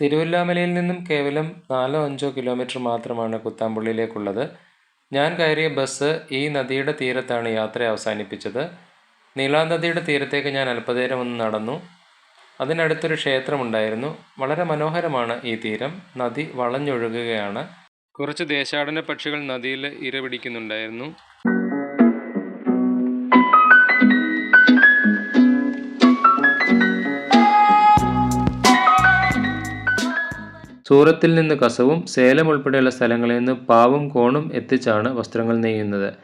തിരുവല്ലാമലയിൽ നിന്നും കേവലം നാലോ അഞ്ചോ കിലോമീറ്റർ മാത്രമാണ് കുത്താമ്പുള്ളിയിലേക്കുള്ളത്. ഞാൻ കയറിയ ബസ് ഈ നദിയുടെ തീരത്താണ് യാത്ര അവസാനിപ്പിച്ചത്. നീളാനദിയുടെ തീരത്തേക്ക് ഞാൻ അല്പനേരം ഒന്ന് നടന്നു. അതിനടുത്തൊരു ക്ഷേത്രമുണ്ടായിരുന്നു. വളരെ മനോഹരമാണ് ഈ തീരം. നദി വളഞ്ഞൊഴുകുകയാണ്. കുറച്ച് ദേശാടന പക്ഷികൾ നദിയിൽ ഇരപിടിക്കുന്നുണ്ടായിരുന്നു സൂറത്തിൽ നിന്ന് കസവും സേലം ഉൾപ്പെടെയുള്ള സ്ഥലങ്ങളിൽ നിന്ന് പാവും കോണും എത്തിച്ചാണ് വസ്ത്രങ്ങൾ നെയ്യുന്നത്.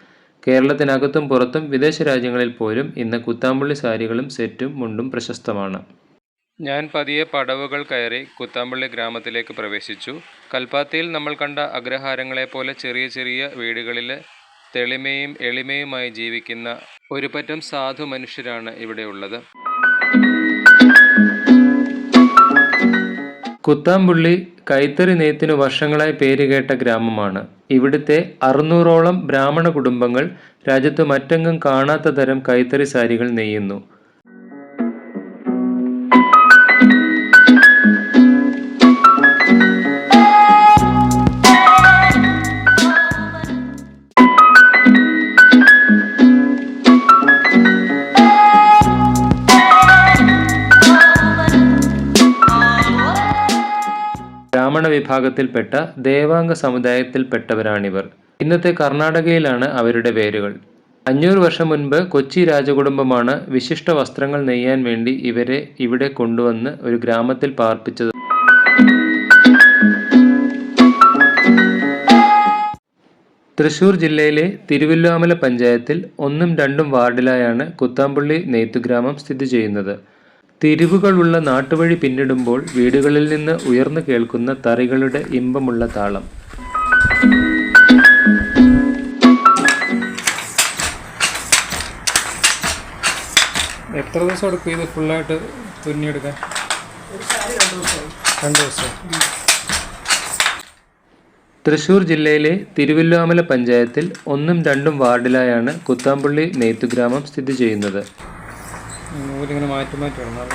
കേരളത്തിനകത്തും പുറത്തും വിദേശ രാജ്യങ്ങളിൽ പോലും ഇന്ന് കുത്താമ്പള്ളി സാരികളും സെറ്റും മുണ്ടും പ്രശസ്തമാണ്. ഞാൻ പതിയെ പടവുകൾ കയറി കുത്താമ്പള്ളി ഗ്രാമത്തിലേക്ക് പ്രവേശിച്ചു. കൽപ്പാത്തിയിൽ നമ്മൾ കണ്ട അഗ്രഹാരങ്ങളെ പോലെ ചെറിയ ചെറിയ വീടുകളിൽ തെളിമയും എളിമയുമായി ജീവിക്കുന്ന ഒരു പറ്റം സാധു മനുഷ്യരാണ് ഇവിടെയുള്ളത് കുത്താമ്പുള്ളി കൈത്തറി നെയ്ത്തിനു വർഷങ്ങളായി പേരുകേട്ട ഗ്രാമമാണ്. ഇവിടുത്തെ അറുന്നൂറോളം ബ്രാഹ്മണ കുടുംബങ്ങൾ രാജ്യത്ത് മറ്റെങ്ങും കാണാത്ത തരം കൈത്തറി സാരികൾ നെയ്യുന്നു. ബ്രാഹ്മണ വിഭാഗത്തിൽപ്പെട്ട ദേവാംഗ സമുദായത്തിൽപ്പെട്ടവരാണിവർ. ഇന്നത്തെ കർണാടകയിലാണ് അവരുടെ വേരുകൾ. അഞ്ഞൂറ് വർഷം മുൻപ് കൊച്ചി രാജകുടുംബമാണ് വിശിഷ്ട വസ്ത്രങ്ങൾ നെയ്യാൻ വേണ്ടി ഇവരെ ഇവിടെ കൊണ്ടുവന്ന് ഒരു ഗ്രാമത്തിൽ പാർപ്പിച്ചത്. തൃശൂർ ജില്ലയിലെ തിരുവല്ലാമല പഞ്ചായത്തിൽ ഒന്നും രണ്ടും വാർഡിലായാണ് കുത്താമ്പുള്ളി നെയ്ത്തുഗ്രാമം സ്ഥിതി ചെയ്യുന്നത്. തിരിവുകളുള്ള നാട്ടുവഴി പിന്നിടുമ്പോൾ വീടുകളിൽ നിന്ന് ഉയർന്നു കേൾക്കുന്ന തറികളുടെ ഇമ്പമുള്ള താളം. എത്ര ദിവസം എടുക്കും ഇത് ഫുള്ളായിട്ട് തുന്നിയെടുക്കാൻ? രണ്ട് ദിവസം. തൃശൂർ ജില്ലയിലെ തിരുവല്ലാമല പഞ്ചായത്തിൽ ഒന്നും രണ്ടും വാർഡിലായാണ് കുത്താമ്പള്ളി നെയ്ത്തുഗ്രാമം സ്ഥിതി ചെയ്യുന്നത്. നൂലിങ്ങനെ മാറ്റി മാറ്റി ഇടണം.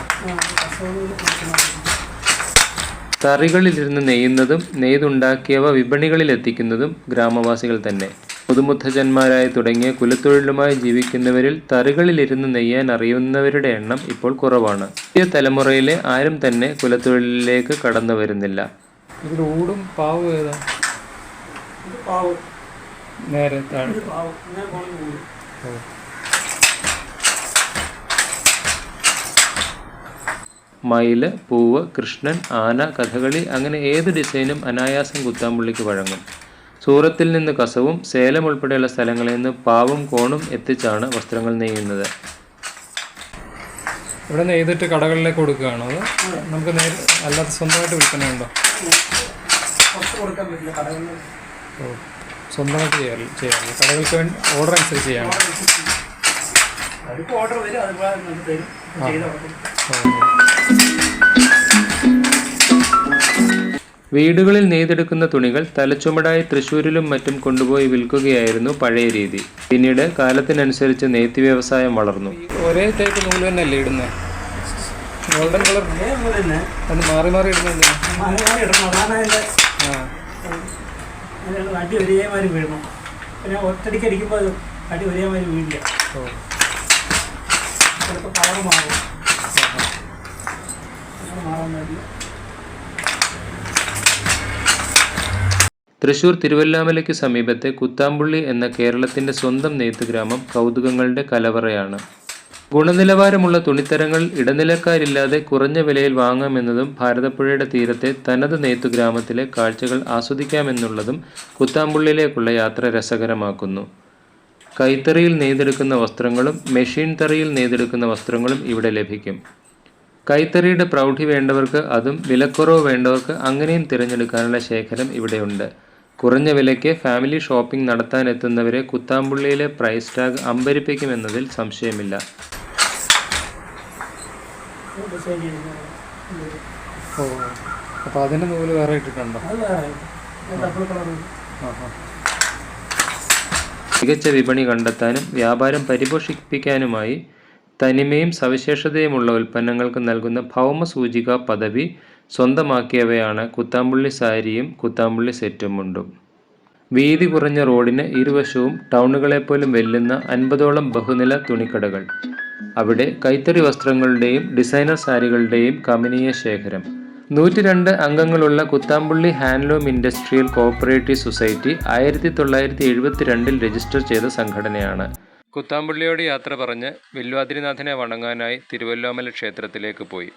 തറികളിലിരുന്ന് നെയ്യുന്നതും നെയ്തുണ്ടാക്കിയവ വിപണികളിൽ എത്തിക്കുന്നതും ഗ്രാമവാസികൾ തന്നെ. പുതുമുത്തജന്മാരായി തുടങ്ങിയ കുലത്തൊഴിലുമായി ജീവിക്കുന്നവരിൽ തറികളിലിരുന്ന് നെയ്യാൻ അറിയുന്നവരുടെ എണ്ണം ഇപ്പോൾ കുറവാണ്. പുതിയ തലമുറയിലെ ആരും തന്നെ കുലത്തൊഴിലിലേക്ക് കടന്നു വരുന്നില്ല. ഇതിലൂടും പാവും ഏതാ? നേരെ താഴെ. മയിൽ പൂവ് കൃഷ്ണൻ ആന കഥകളി അങ്ങനെ ഏത് ഡിസൈനും അനായാസം കുത്താമ്പുള്ളിക്ക് വഴങ്ങും. സൂറത്തിൽ നിന്ന് കസവും സേലം ഉൾപ്പെടെയുള്ള സ്ഥലങ്ങളിൽ നിന്ന് പാവും കോണും എത്തിച്ചാണ് വസ്ത്രങ്ങൾ നെയ്യുന്നത്. ഇവിടെ നെയ്തിട്ട് കടകളിലേക്ക് കൊടുക്കുകയാണോ അത് നമുക്ക് അല്ലാത്ത അല്ലാതെ സ്വന്തമായിട്ട് വിൽപ്പനയുണ്ടോ? ഉണ്ടോ സ്വന്തമായിട്ട് ചെയ്യാറില്ല ചെയ്യാറില്ല. കടകൾക്ക് വേണ്ടി ഓർഡർ അനുസരിച്ച് ചെയ്യണം അവർക്ക് ഓർഡർ വരും അതുപോലെ നമുക്ക് തരും. ചെയ്ത് വീടുകളിൽ നെയ്തെടുക്കുന്ന തുണികൾ തലച്ചുമടായി തൃശ്ശൂരിലും മറ്റും കൊണ്ടുപോയി വിൽക്കുകയായിരുന്നു പഴയ രീതി. പിന്നീട് കാലത്തിനനുസരിച്ച് നെയ്ത്ത് വ്യവസായം വളർന്നു. ഒരേ ടൈപ്പ് നൂൽ തന്നെയല്ലേ ഇടുന്നത് ഗോൾഡൻ കളർ അത് മാറി മാറി ഇടുന്നത് അടി ഒരേമാതിരി വീഴണം. പിന്നെ ഒറ്റടിക്ക് അടിക്കുമ്പോൾ അത് അടി ഒരേമാതിരി വീഴില്ല. ഓ. ചിലപ്പോൾ കളർ മാറും. തൃശൂർ തിരുവല്ലാമലയ്ക്ക് സമീപത്തെ കുത്താമ്പുള്ളി എന്ന കേരളത്തിന്റെ സ്വന്തം നെയ്ത്ത് ഗ്രാമം കൗതുകങ്ങളുടെ കലവറയാണ്. ഗുണനിലവാരമുള്ള തുണിത്തരങ്ങൾ ഇടനിലക്കാരില്ലാതെ കുറഞ്ഞ വിലയിൽ വാങ്ങാമെന്നതും ഭാരതപ്പുഴയുടെ തീരത്തെ തനത് നെയ്ത്തു ഗ്രാമത്തിലെ കാഴ്ചകൾ ആസ്വദിക്കാമെന്നുള്ളതും കുത്താമ്പുള്ളിയിലേക്കുള്ള യാത്ര രസകരമാക്കുന്നു. കൈത്തറിയിൽ നെയ്തെടുക്കുന്ന വസ്ത്രങ്ങളും മെഷീൻ തറിയിൽ നെയ്തെടുക്കുന്ന വസ്ത്രങ്ങളും ഇവിടെ ലഭിക്കും. കൈത്തറിയുടെ പ്രൗഢി വേണ്ടവർക്ക് അതും വിലക്കുറവ് വേണ്ടവർക്ക് അങ്ങനെയും തിരഞ്ഞെടുക്കാനുള്ള ശേഖരം ഇവിടെയുണ്ട് കുറഞ്ഞ വിലയ്ക്ക് ഫാമിലി ഷോപ്പിംഗ് നടത്താനെത്തുന്നവരെ കുത്താമ്പുള്ളിയിലെ പ്രൈസ് ടാഗ് അമ്പരിപ്പിക്കുമെന്നതിൽ സംശയമില്ല. ഓ അപ്പോൾ അതിന്റെ നൂൽ വേറെ ഇട്ടിട്ടുണ്ടോ? ആ മികച്ച വിപണി കണ്ടെത്താനും വ്യാപാരം പരിപോഷിപ്പിക്കാനുമായി തനിമയും സവിശേഷതയുമുള്ള ഉൽപ്പന്നങ്ങൾക്ക് നൽകുന്ന ഭൗമസൂചിക പദവി സ്വന്തമാക്കിയവയാണ് കുത്താമ്പുള്ളി സാരിയും കുത്താമ്പുള്ളി സെറ്റും മുണ്ടും വീതി കുറഞ്ഞ റോഡിന് ഇരുവശവും ടൗണുകളെപ്പോലും വെല്ലുന്ന അൻപതോളം ബഹുനില തുണിക്കടകൾ. അവിടെ കൈത്തറി വസ്ത്രങ്ങളുടെയും ഡിസൈനർ സാരികളുടെയും കമനീയ ശേഖരം. നൂറ്റി രണ്ട് അംഗങ്ങളുള്ള Kuthampully handloom industrial cooperative society ആയിരത്തി തൊള്ളായിരത്തി എഴുപത്തിരണ്ടിൽ രജിസ്റ്റർ ചെയ്ത സംഘടനയാണ്. കുത്താമ്പുള്ളിയോട് യാത്ര പറഞ്ഞ് വില്വാദ്രിനാഥനെ വണങ്ങാനായി തിരുവല്ലോമല ക്ഷേത്രത്തിലേക്ക് പോയി.